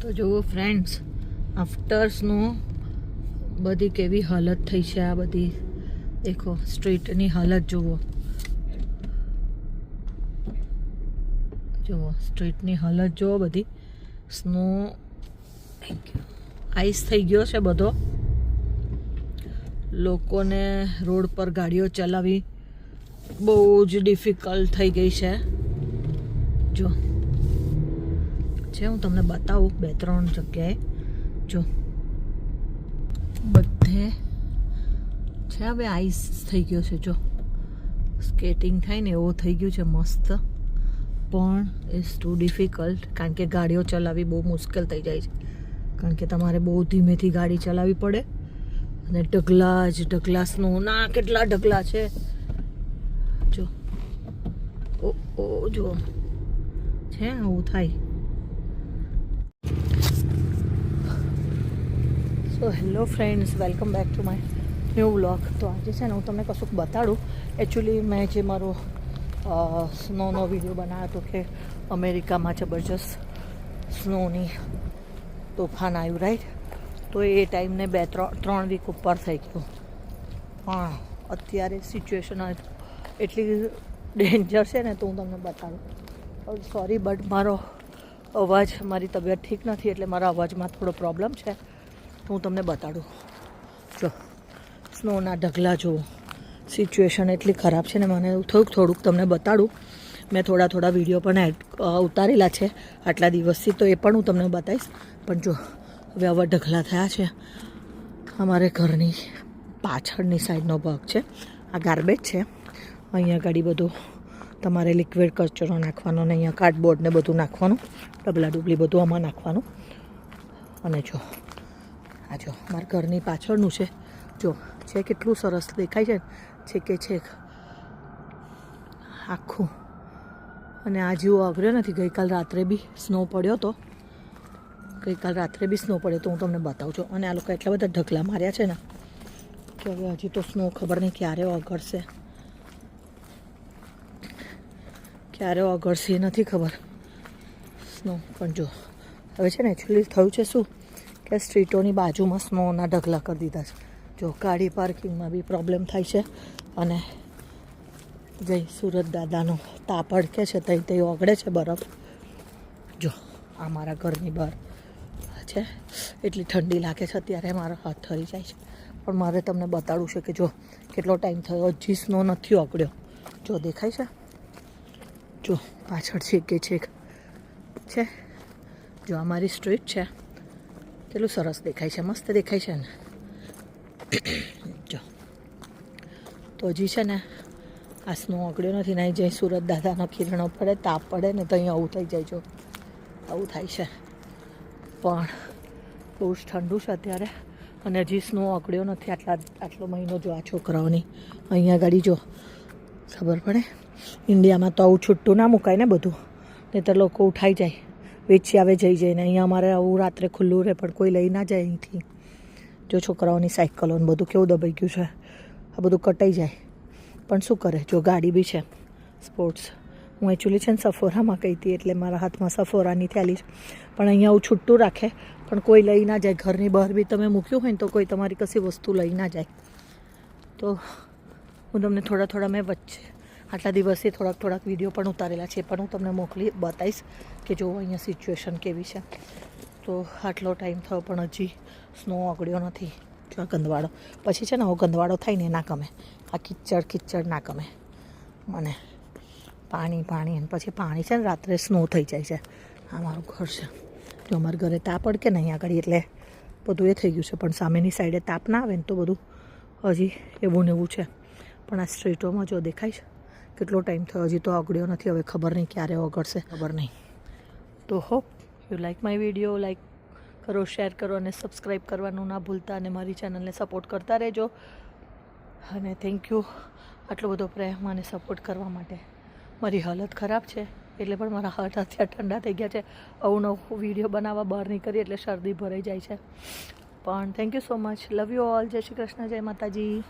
તો જુઓ ફ્રેન્ડ્સ આફ્ટર્સનું બધી કેવી હાલત થઈ છે આ બધી. દેખો સ્ટ્રીટની હાલત જુઓ. જુઓ સ્ટ્રીટની હાલત જુઓ બધી. સ્નો આઈસ થઈ ગયો છે બધો. લોકોને રોડ પર ગાડીઓ ચલાવી બહુ જ ડિફિકલ્ટ થઈ ગઈ છે. જો છે, હું તમને બતાવું બે, ત્રણ જગ્યાએ. જો. બધે છે, હવે આઈસ થઈ ગયો છે, જો. સ્કેટિંગ થાય ને એવું થઈ ગયું છે, મસ્ત. પણ ઇઝ ટુ ડિફિકલ્ટ કારણ કે ગાડીઓ ચલાવવી બહુ મુશ્કેલ થઈ જાય છે. કારણ કે તમારે બહુ ધીમેથી ગાડી ચલાવવી પડે. અને ઢગલા જ ઢગલા સ્નો ના, કેટલા ઢગલા છે. જો. ઓ ઓ, જો. છે, આવું થાય. So hello friends welcome back to my new vlog તો આજે છે ને હું તમને કશુંક બતાડું. એકચ્યુઅલી મેં જે મારો સ્નોનો વીડિયો બનાવ્યો હતો કે અમેરિકામાં જબરજસ્ત સ્નોની તોફાન આવ્યું રાઈટ તો એ ટાઈમને બે ત્રણ ત્રણ વીક ઉપર થઈ ગયું. પણ અત્યારે સિચ્યુએશન એટલી ડેન્જર છે ને તો હું તમને બતાડું સોરી બટ મારો અવાજ, મારી તબિયત ઠીક નથી એટલે મારા અવાજમાં થોડો પ્રોબ્લેમ છે. હું તમને બતાડું. જો, સ્નોના ઢગલા જુઓ. સિચ્યુએશન એટલી ખરાબ છે ને મને થોડુંક થોડુંક તમને બતાડું. મેં થોડા થોડા વીડિયો પણ ઉતારેલા છે. આટલા દિવસથી તો એ પણ હું તમને બતાવીશ. પણ જો, હવે આવા ઢગલા થયા છે. અમારે ઘરની પાછળની સાઈડનો ભાગ છે. આ ગાર્બેજ છે. અહીંયા ગાડી બધું, તમારે લિક્વિડ કચરો નાખવાનો ને અહીંયા કાર્ડબોર્ડ ને બધું નાખવાનું. ડબલા ડુબલી બધું આમાં નાખવાનું. અને જો આ જો, મારા ઘરની પાછળનું છે. જો, છે કેટલું સરસ દેખાય છે છે કે છેક આખું. અને આ જેવો અઘર્યો નથી. ગઈકાલ રાત્રે બી સ્નો પડ્યો હતો ગઈકાલ રાત્રે બી સ્નો પડ્યો તો હું તમને બતાવું છું. અને આ લોકો એટલા બધા ઢગલા માર્યા છે ને કે હવે હજી તો સ્નો ખબર નહીં ક્યારે ઓગળશે. ક્યારે ઓગળશે નથી ખબર. સ્નો પણ જો, હવે છે ને એકચ્યુઅલી થયું છે શું? કે સ્ટ્રીટોની બાજુમાં સ્નોના ઢગલા કરી દીધા છે. જો ગાડી પાર્કિંગમાં બી પ્રોબ્લેમ થાય છે અને જય સુરત દાદાનો તાપ અડકે છે, તઈ તઈ ઓગળે છે બરફ. જો આ મારા ઘરની બહાર છે. એટલી ઠંડી લાગે છે અત્યારે મારો હાથ ઠરી જાય છે. પણ મારે તમને બતાડવું છે કે જો કેટલો ટાઈમ થયો, હજી સ્નો નથી ઓગળ્યો. જો દેખાય છે? જો પાછળ છે કે છેક છે. જો આ મારી સ્ટ્રીટ છે. કેટલું સરસ દેખાય છે, મસ્ત દેખાય છે ને? જો. તો હજી છે ને, આ સ્નો ઓગળ્યો નથી ને જઈ સુરત દાદાના કિરણો પડે, તાપ પડે ને, તો અહીં આવું થઈ જાય, જો. આવું થાય છે. પણ બહુ જ ઠંડુ છે અત્યારે. અને હજી સ્નો ઓગળ્યો નથી આટલા, આટલો મહિનો જો આ છોકરાઓની. અહીંયા ગાડી જો, ખબર પડે? ઇન્ડિયામાં તો આવું છૂટું ના મુકાય ને બધું. નહીં તો લોકો ઉઠાઈ જાય. વેચી આવે જઈ જઈને. અહીંયા અમારે આવું રાત્રે ખુલ્લું રહે, પણ કોઈ લઈ ના જાય અહીંથી. જો છોકરાઓની સાયકલો ને બધું કેવું દબાઈ ગયું છે. આ બધું કટાઈ જાય. પણ શું કરે? જો ગાડી બી છે. સ્પોર્ટ્સ હું એકચ્યુઅલી છે ને સફોરામાં કહી હતી, એટલે મારા હાથમાં સફોરાની થેલી છે. પણ અહીંયા હું છૂટું રાખે, પણ કોઈ લઈ ના જાય. ઘરની બહાર બી તમે મૂક્યું હોય ને તો કોઈ તમારી કશી વસ્તુ લઈ ના જાય. તો હું તમને થોડા થોડા મેં વચ્ચે આટલા દિવસથી થોડાક થોડાક વીડિયો પણ ઉતારેલા છે, પણ હું તમને મોકલી બતાવીશ કે જો અહીંયા સિચ્યુએશન કેવી છે. તો આટલો ટાઈમ થયો પણ હજી સ્નો ઓગળ્યો નથી, જો ગંદવાડો. પછી છે ને, આવો ગંદવાડો થાય ને ના ગમે. આ કિચડ કિચડ ના ગમે. મને પાણી પાણી અને પછી પાણી છે ને, રાત્રે સ્નો થઈ જાય છે. આ મારું ઘર છે. જો અમારા ઘરે તાપ અડકે ને અહીંયા આગળ, એટલે બધું એ થઈ ગયું છે. પણ સામેની સાઈડે તાપ ના આવે ને તો બધું હજી એવું ને એવું છે. પણ આ સ્ટ્રીટોમાં જો દેખાય છે કેટલો ટાઈમ થયો? હજી તો ઓગળ્યો નથી, હવે ખબર નહીં ક્યારે ઓગળશે, ખબર નહીં. તો hope you like my video like કરો શેર કરો અને સબસ્ક્રાઈબ કરવાનું ના ભૂલતા અને મારી ચેનલને સપોર્ટ કરતા રહેજો. અને થેન્ક યુ આટલો બધો પ્રેમ અને સપોર્ટ કરવા માટે. મારી હાલત ખરાબ છે, એટલે પણ મારા હાથ અત્યારે ઠંડા થઈ ગયા છે. આવું નવું વીડિયો બનાવવા બહાર નીકળી એટલે શરદી ભરાઈ જાય છે. પણ thank you so much love you all જય શ્રી કૃષ્ણ, જય માતાજી.